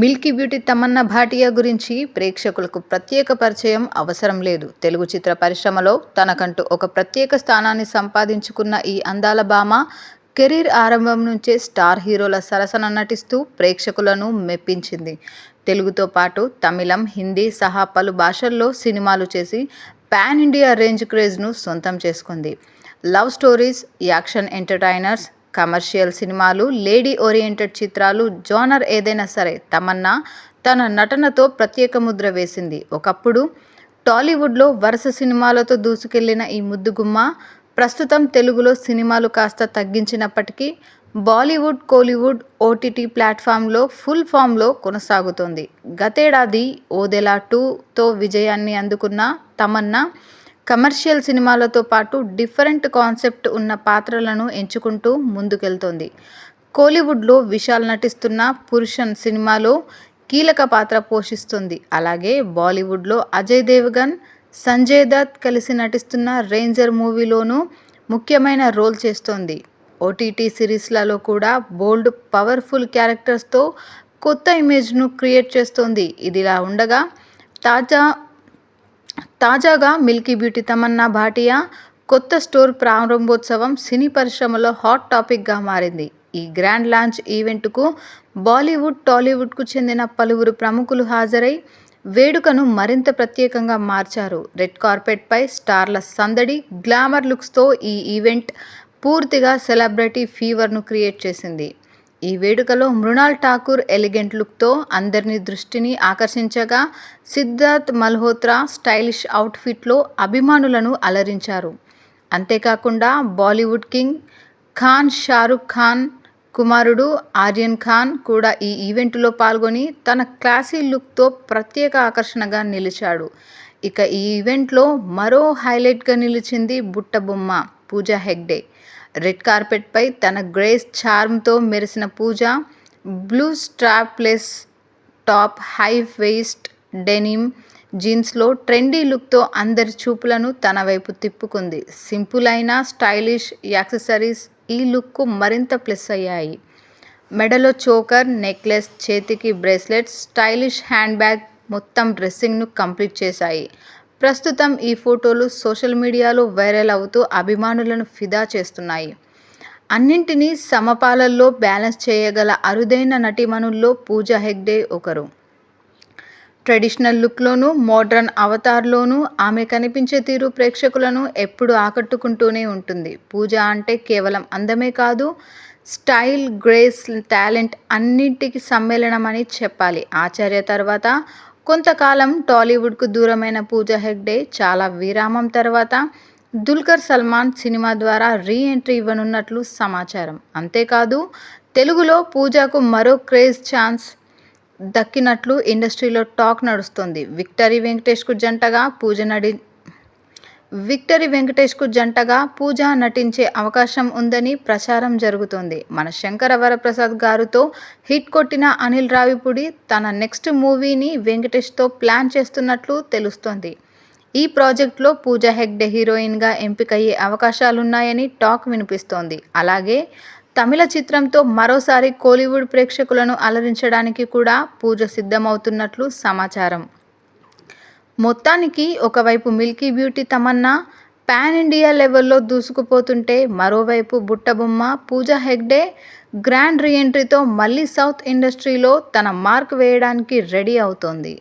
Milky beauty Tamannaah Bhatia గురించి ప్రేక్షకులకు ప్రత్యేక పరిచయం అవసరం లేదు. తెలుగు చిత్ర పరిశ్రమలో తనకంటూ ఒక ప్రత్యేక స్థానాన్ని సంపాదించుకున్న ఈ అందాల భామ కెరీర్ ఆరంభం నుంచే స్టార్ హీరోల సరసన నటిస్తూ ప్రేక్షకులను మెప్పించింది. తెలుగుతో పాటు తమిళం హిందీ సహా పలు భాషల్లో సినిమాలు చేసి పాన్ ఇండియా రేంజ్ క్రేజ్ను సొంతం చేసుకుంది. Love stories action entertainers commercial సినిమాలు లేడీ ఓరియంటెడ్ చిత్రాలు జోనర్ ఏదైనా సరే తమన్నా తన నటనతో ప్రత్యేక ముద్ర వేసింది. ఒకప్పుడు టాలీవుడ్లో వరుస సినిమాలతో దూసుకెళ్ళిన ఈ ముద్దుగుమ్మ ప్రస్తుతం తెలుగులో సినిమాలు కాస్త తగ్గించినప్పటికీ బాలీవుడ్ కోలీవుడ్ ఓటీటీ ప్లాట్ఫామ్లో ఫుల్ ఫామ్లో కొనసాగుతోంది. గతేడాది ఓదెలా టూతో విజయాన్ని అందుకున్న తమన్నా కమర్షియల్ సినిమాలతో పాటు డిఫరెంట్ కాన్సెప్ట్ ఉన్న పాత్రలను ఎంచుకుంటూ ముందుకెళ్తోంది. కోలీవుడ్లో విశాల్ నటిస్తున్న పురుషన్ సినిమాలో కీలక పాత్ర పోషిస్తుంది. అలాగే బాలీవుడ్లో అజయ్ దేవగన్ సంజయ్ దత్ కలిసి నటిస్తున్న రేంజర్ మూవీలోనూ ముఖ్యమైన రోల్ చేస్తోంది. ఓటీటీ సిరీస్లలో కూడా బోల్డ్ పవర్ఫుల్ క్యారెక్టర్స్తో కొత్త ఇమేజ్ను క్రియేట్ చేస్తోంది. ఇదిలా ఉండగా తాజా తాజాగా మిల్కీ బ్యూటీ తమన్నా భాటియా కొత్త స్టోర్ ప్రారంభోత్సవం సినీ పరిశ్రమలో హాట్ టాపిక్గా మారింది. ఈ గ్రాండ్ లాంచ్ ఈవెంట్కు బాలీవుడ్ టాలీవుడ్కు చెందిన పలువురు ప్రముఖులు హాజరై వేడుకను మరింత ప్రత్యేకంగా మార్చారు. రెడ్ కార్పెట్పై స్టార్ల సందడి గ్లామర్ లుక్స్తో ఈ ఈవెంట్ పూర్తిగా సెలబ్రిటీ ఫీవర్ను క్రియేట్ చేసింది. ఈ వేడుకలో మృణాల్ ఠాకూర్ ఎలిగెంట్ లుక్తో అందరినీ దృష్టిని ఆకర్షించగా సిద్ధార్థ్ మల్హోత్రా స్టైలిష్ అవుట్ఫిట్లో అభిమానులను అలరించారు. అంతేకాకుండా బాలీవుడ్ కింగ్ ఖాన్ షారుఖ్ ఖాన్ కుమారుడు ఆర్యన్ ఖాన్ కూడా ఈ ఈవెంట్లో పాల్గొని తన క్లాసీ లుక్తో ప్రత్యేక ఆకర్షణగా నిలిచాడు. ఇక ఈ ఈవెంట్లో మరో హైలైట్గా నిలిచింది బుట్టబొమ్మ పూజా హెగ్డే. రెడ్ కార్పెట్పై తన గ్రేస్ చార్మ్తో మెరిసిన Pooja blue strapless top high waist denim జీన్స్లో ట్రెండీ లుక్తో అందరి చూపులను తన వైపు తిప్పుకుంది. సింపుల్ అయిన స్టైలిష్ యాక్సెసరీస్ ఈ లుక్కు మరింత ప్లస్ అయ్యాయి. మెడలో చోకర్ నెక్లెస్ చేతికి బ్రేస్లెట్ స్టైలిష్ హ్యాండ్ బ్యాగ్ మొత్తం డ్రెస్సింగ్ను కంప్లీట్ చేశాయి. ప్రస్తుతం ఈ ఫోటోలు సోషల్ మీడియాలో వైరల్ అవుతూ అభిమానులను ఫిదా చేస్తున్నాయి. అన్నింటినీ సమపాలల్లో బ్యాలెన్స్ చేయగల అరుదైన నటిమణుల్లో పూజా హెగ్డే ఒకరు. ట్రెడిషనల్ లుక్లోనూ మోడ్రన్ అవతార్లోనూ ఆమె కనిపించే తీరు ప్రేక్షకులను ఎప్పుడు ఆకట్టుకుంటూనే ఉంటుంది. పూజ అంటే కేవలం అందమే కాదు స్టైల్ గ్రేస్ టాలెంట్ అన్నింటికి సమ్మేళనమని చెప్పాలి. ఆచార్య తర్వాత కొంతకాలం టాలీవుడ్కు దూరమైన పూజా హెగ్డే చాలా విరామం తర్వాత దుల్కర్ సల్మాన్ సినిమా ద్వారా రీ ఎంట్రీ ఇవ్వనున్నట్లు సమాచారం. అంతేకాదు తెలుగులో పూజాకు మరో క్రేజ్ ఛాన్స్ దక్కినట్లు ఇండస్ట్రీలో టాక్ నడుస్తుంది. విక్టరీ వెంకటేష్కు జంటగా పూజ నడి విక్టరీ వెంకటేష్కు జంటగా పూజ నటించే అవకాశం ఉందని ప్రచారం జరుగుతోంది. మన శంకర వరప్రసాద్ గారితో హిట్ కొట్టిన అనిల్ రావిపూడి తన నెక్స్ట్ మూవీని వెంకటేష్తో ప్లాన్ చేస్తున్నట్లు తెలుస్తోంది. ఈ ప్రాజెక్ట్లో పూజ హెగ్డే హీరోయిన్గా ఎంపికయ్యే అవకాశాలున్నాయని టాక్ వినిపిస్తోంది. అలాగే తమిళ చిత్రంతో మరోసారి కోలీవుడ్ ప్రేక్షకులను అలరించడానికి కూడా పూజ సిద్ధమవుతున్నట్లు సమాచారం. మొత్తానికి ఒకవైపు milky beauty Tamannaah pan India లెవెల్లో దూసుకుపోతుంటే మరోవైపు బుట్టబొమ్మ పూజ హెగ్డే గ్రాండ్ రీఎంట్రీతో మళ్ళీ సౌత్ ఇండస్ట్రీలో తన మార్క్ వేయడానికి రెడీ అవుతోంది.